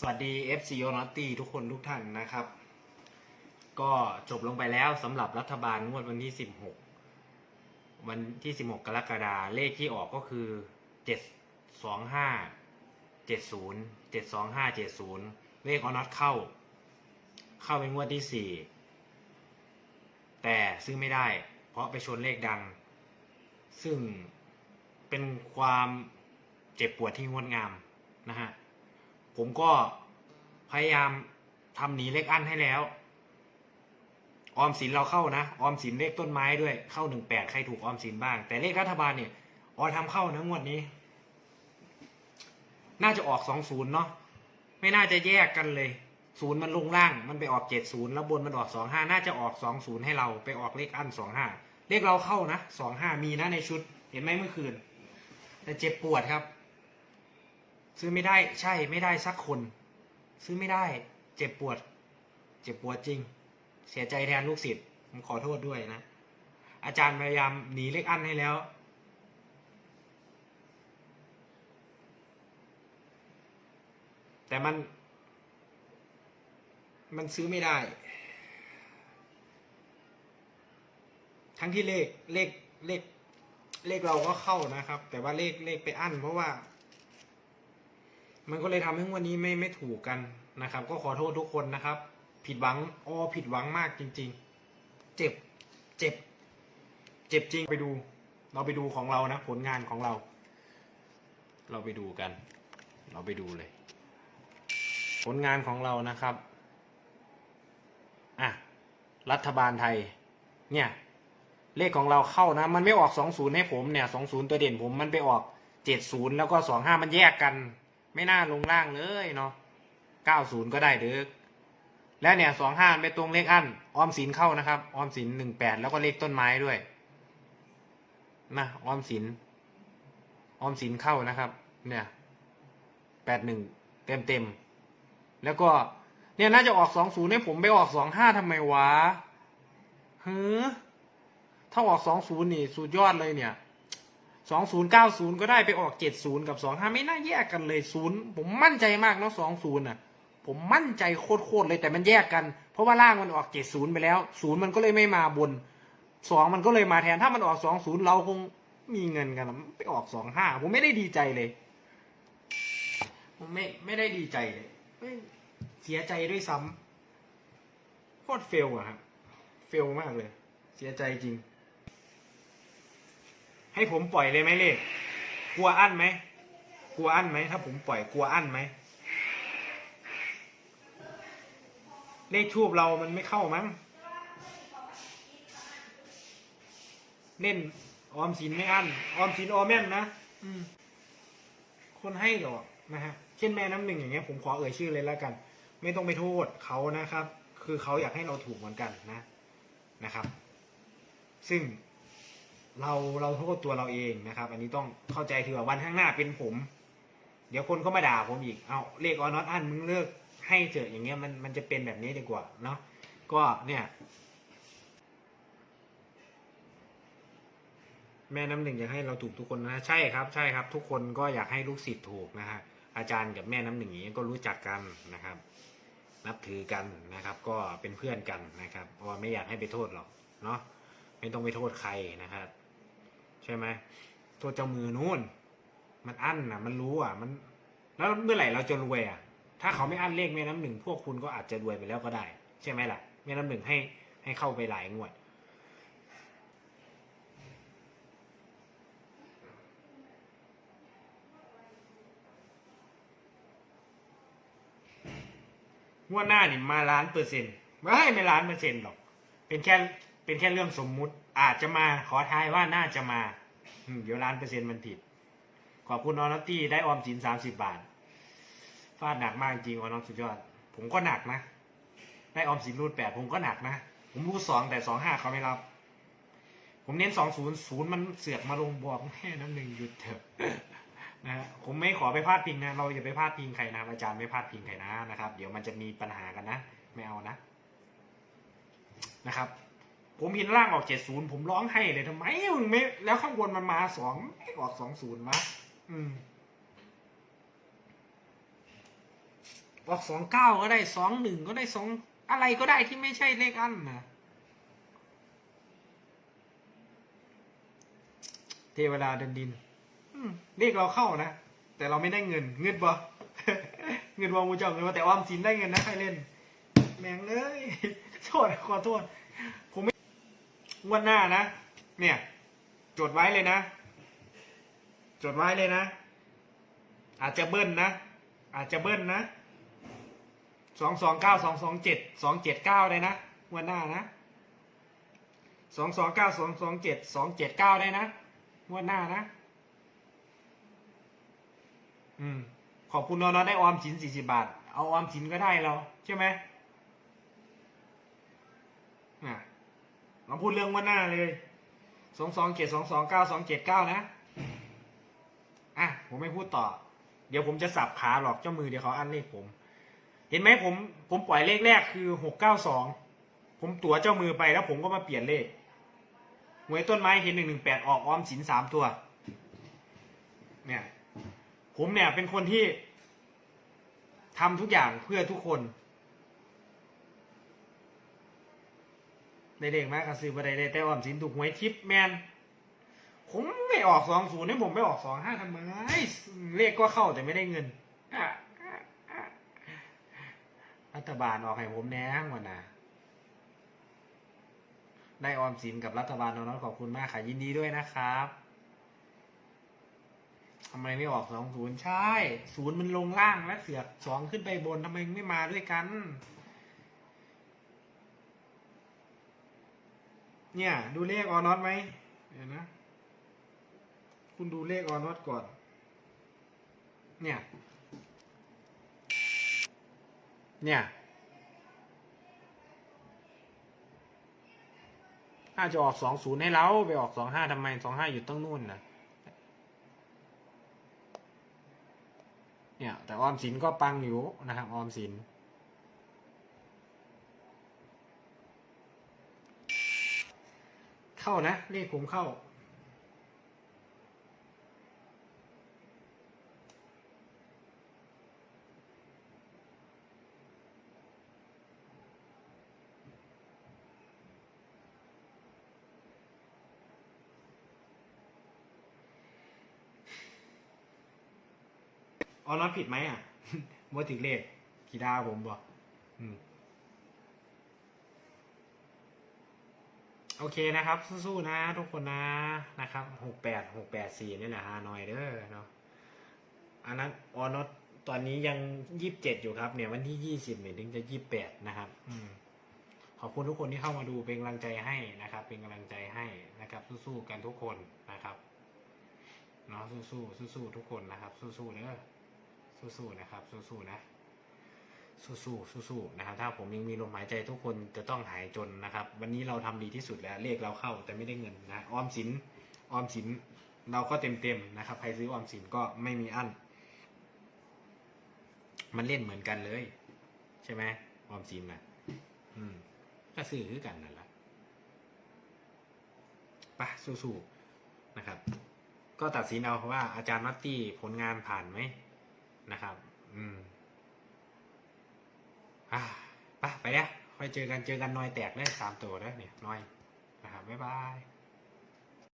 สวัสดี FC o n o t y ทุกคนทุกท่านนะครับ ก็จบลงไปแล้วสำหรับรัฐบาลงวดวันที่ 16 วันที่ 16 กรกฎาเลขที่ออกก็คือ 725 70 725 70 เลขออน็อตเข้า เข้าเป็นงวดที่ 4 แต่ซื้อไม่ได้ เพราะไปชนเลขดัง ซึ่งเป็นความเจ็บปวดที่งดงามนะฮะ ผมก็พยายามทำหนีเลขอันให้แล้ว ออมสินเราเข้านะ ออมสินเลขต้นไม้ด้วยเข้าหนึ่งแปดใครถูกออมสินบ้าง แต่เลขรัฐบาลเนี่ยออทำเข้านะงวดนี้ น่าจะออกสองศูนย์เนาะไม่น่าจะแยกกันเลยศูนย์มันลงล่างมันไปออกเจ็ดศูนย์แล้วบนมันออกสองห้าน่าจะออกสองศูนย์ให้เราไปออกเลขอันสองห้าเลขเราเข้านะสองห้ามีนะในชุด เห็นไหมเมื่อคืน แต่เจ็บปวดครับ ซื้อไม่ได้ใช่ไม่ได้สักคน ซื้อไม่ได้ เจ็บปวด เจ็บปวดจริง เสียใจแทนลูกศิษย์ผมขอโทษด้วยนะ อาจารย์พยายามหนีเลขอันให้แล้ว แต่มัน มันซื้อไม่ได้ ทั้งที่เลขเลขเลขเลขเราก็เข้านะครับ แต่ว่าเลขเลขไปอั้นเพราะว่า มันก็เลยทำให้วันนี้ไม่ไม่ถูกกันนะครับ ก็ขอโทษทุกคนนะครับ ผิดหวังอ้อผิดหวังมากจริง ๆ เจ็บเจ็บ เจ็บจริงไปดู เราไปดูของเรานะ ผลงานของเรา เราไปดูกัน เราไปดูเลย ผลงานของเรานะครับอะรัฐบาลไทย เนี่ย เลขของเราเข้านะ มันไม่ออกสองศูนย์ให้ผมเนี่ยสองศูนย์ตัวเด่นผมมันไปออกเจ็ดศูนย์แล้วก็สองห้ามันแยกกัน ไม่น่าลงล่างเลยเนาะเก้าศูนย์ก็ได้เด้อแล้วเนี่ยสองห้าไปตรงเลขอันออมสินเข้านะครับ ออมสินหนึ่งแปดแล้วก็เลขต้นไม้ด้วยนะออมสิน ออมสินเข้านะครับ เนี่ยแปดหนึ่งเต็มเต็มๆแล้วก็เนี่ยน่าจะออกสองศูนย์ให้ผมไปออกสองห้าทำไมวะเฮ้อถ้าออกสองศูนย์นี่สุดยอดเลยเนี่ย สองศูนย์เก้าศูนย์ก็ได้ไปออกเจ็ดศูนย์กับสองห้าไม่น่าแยกกันเลยศูนย์ผมมั่นใจมากเนาะสองศูนย์อะ ผมมั่นใจโคตรๆเลยแต่มันแยกกัน เพราะว่าล่างมันออกเจ็ดศูนย์ไปแล้วศูนย์มันก็เลยไม่มาบนสองมันก็เลยมาแทนถ้ามันออกสองศูนย์เราคงมีเงินกันไปออกสองห้าผมไม่ได้ดีใจเลย ผมไม่ไม่ได้ดีใจเลยไม่เสียใจด้วยซ้ำโคตรเฟลอะครับเฟลมากเลย เสียใจจริง ให้ผมปล่อยเลยไหมเลขกลัวอั้นไหมกลัวอั้นไหมถ้าผมปล่อยกลัวอั้นไหมเลขทูบเรามันไม่เข้ามั้งเล่นออมสินไม่อั้นออมสินออมแม่นนะอืมคนให้หรอกนะฮะเช่นแม่น้ำหนึ่งอย่างเงี้ยผมขอเอ่ยชื่อเลยแล้วกัน ไม่ต้องไปโทษเขานะครับ คือเขาอยากให้เราถูกเหมือนกันนะนะครับ ซึ่ง เราเราโทษตัวเราเองนะครับ อันนี้ต้องเข้าใจถือว่าวันข้างหน้าเป็นผม เดี๋ยวคนก็มาด่าผมอีกเอาเลขออนอตอันมึงเลิกให้เจออย่างเงี้ยมันมันจะเป็นแบบนี้ดีกว่าเนาะก็เนี่ย แม่น้ำหนึ่งอยากให้เราถูกทุกคนนะใช่ครับ ใช่ครับ ทุกคนก็อยากให้ลูกศิษย์ถูกนะฮะอาจารย์กับแม่น้ำหนึ่งอย่างนี้ก็รู้จักกันนะครับ นับถือกันนะครับ ก็เป็นเพื่อนกันนะครับเพราะว่าไม่อยากให้ไปโทษหรอกเนาะไม่ต้องไปโทษใครนะครับ ใช่ไหมโทษเจ้ามือนู่น มันอั้นนะมันรู้อะ มัน แล้วเมื่อไหร่เราจะรวยอะ ถ้าเขาไม่อั้นเลขแม่น้ำหนึ่งพวกคุณก็อาจจะรวยไปแล้วก็ได้ ใช่ไหมล่ะแม่น้ำหนึ่งให้ให้เข้าไปหลายงวดงวดหน้านี่มาล้านเปอร์เซ็นต์ไม่ให้ม่ล้านเปอร์เซ็นต์หรอก เป็นแค่ เป็นแค่เรื่องสมมุติ อาจจะมาขอทายว่าน่าจะมาเดี๋ยวล้านเปอร์เซ็นต์มันผิด ขอบคุณออนอตตี้ได้ออมสินสามสิบบาทฟาดหนักมากจริงออนอตสุดยอด ผมก็หนักนะ ได้ออมสินรูดแปดผมก็หนักนะ ผมรูดสองแต่สองห้าเขาไม่รับ ผมเน้นสองศูนย์ศูนย์มันเสือกมาลงบอกแม่น้ำหนึ่งหยุดเถอะนะฮะผมไม่ขอไปพาดพิงนะ เราอย่าไปพาดพิงใครนะอาจารย์ไม่พาดพิงใครนะนะครับ เดี๋ยวมันจะมีปัญหากันนะ ไม่เอานะนะครับ ผมเห็นร่างออกเจ็ดศูนย์ผมร้องให้เลยทำไมมึงไม่ แล้วข้างบนมันมาสองออกสองศูนย์มาอืมออกสองเก้าก็ได้สองหนึ่งก็ได้สองอะไรก็ได้ที่ไม่ใช่เลขอันนะเทวดาเดินดินเลขเราเข้านะ แต่เราไม่ได้เงิน เงินบ่เงินวางมูเจ้าเงินว่าแต่ออมสินได้เงินนะใครเล่น แม่งเลยโทษขอโทษผมไม่ งวันหน้านะ เนี่ย จดไว้เลยนะ จดไว้เลยนะ อาจจะเบิ้ลนะ อาจจะเบิ้ลนะสองสองเก้าสองสองเจ็ดสองเจ็ดเก้าเลยนะงวันหน้านะสองสองเก้าสองสองเจ็ดสองเจ็ดเก้าได้นะงวันหน้านะ อืม ขอบคุณนอนได้ออมสินสี่สิบาท เอาออมสินก็ได้เรา ใช่ไหมอะ เราพูดเรื่องวันหน้าเลยสองสองเจ็ดสองสองเก้าสองเจ็ดเก้านะ อะ ผมไม่พูดต่อ เดี๋ยวผมจะสับขาหลอกเจ้ามือเดี๋ยวเขาอันเลขผม เห็นไหมผม ผมปล่อยเลขแรกคือหกเก้าสองผมตั๋วเจ้ามือไปแล้ว ผมก็มาเปลี่ยนเลขหวยต้นไม้เห็นหนึ่งหนึ่งแปดออกออมสินสามตัว เนี่ย ผมเนี่ยเป็นคนที่ทำทุกอย่างเพื่อทุกคน ได้เลขมากกระซื้อมาได้ได้แต่ออมสินถูกหวยทิปแมนผมไม่ออกสองศูนย์ให้ผมไม่ออกสองห้าทำไมเลขก็เข้าแต่ไม่ได้เงินรัฐบาลออกให้ผมแน่งวันนะได้ออมสินกับรัฐบาลน้องๆขอบคุณมากค่ะยินดีด้วยนะครับทำไมไม่ออกสองศูนย์ใช่ศูนย์มันลงล่างและเสือกสองขึ้นไปบนทำไมไม่มาด้วยกัน เนี่ย ดูเลขออนอตไหมเดี๋ยวนะ คุณดูเลขออนอตก่อน เนี่ย เนี่ยน่าจะออกสองศูนย์ให้เราไปออกสองห้าทำไมสองห้าอยู่ตั้งนู่นนะเนี่ย แต่ออมสินก็ปังอยู่นะครับออมสิน เข้านะ เลขผมเข้า ออน็อผิดไหมอะว่าถึงเลขกี่ดาวผมบอกอืม โอเคนะครับ สู้ๆนะทุกคนนะนะครับหกแปดหกแปดสี่นี่แหละฮานอยเด้อเนาะอันนั้นออนอตตอนนี้ยังยี่สิบเจ็ดอยู่ครับ เนี่ยวันที่ยี่สิบเนี่ยถึงจะยี่สิบแปดนะครับ อืมขอบคุณทุกคนที่เข้ามาดูเป็นกำลังใจให้นะครับ เป็นกำลังใจให้นะครับ สู้ๆกันทุกคนนะครับเนาะสู้ๆสู้ๆทุกคนนะครับ สู้ๆเด้อสู้ๆนะครับ สู้ๆนะ สู้ๆสู้ๆนะครับถ้าผมยังมีลมหายใจทุกคนจะต้องหายจนนะครับ วันนี้เราทำดีที่สุดแล้วเลขเราเข้าแต่ไม่ได้เงินนะออมสินออมสินเราก็เต็มเต็มๆนะครับ ใครซื้อออมสินก็ไม่มีอั้น มันเล่นเหมือนกันเลย ใช่ไหมออมสินนะอืมก็ซื้อคือกันนั่นแหละปะสู้ๆนะครับ ก็ตัดสินเอาว่าอาจารย์นัตตี้ผลงานผ่านไหมนะครับ อืม อะไปไปเนี่ยค่อยเจอกันเจอกันน้อยแตกเลยสามตัวแล้วเนี่ยน้อยนะครับบ๊ายบาย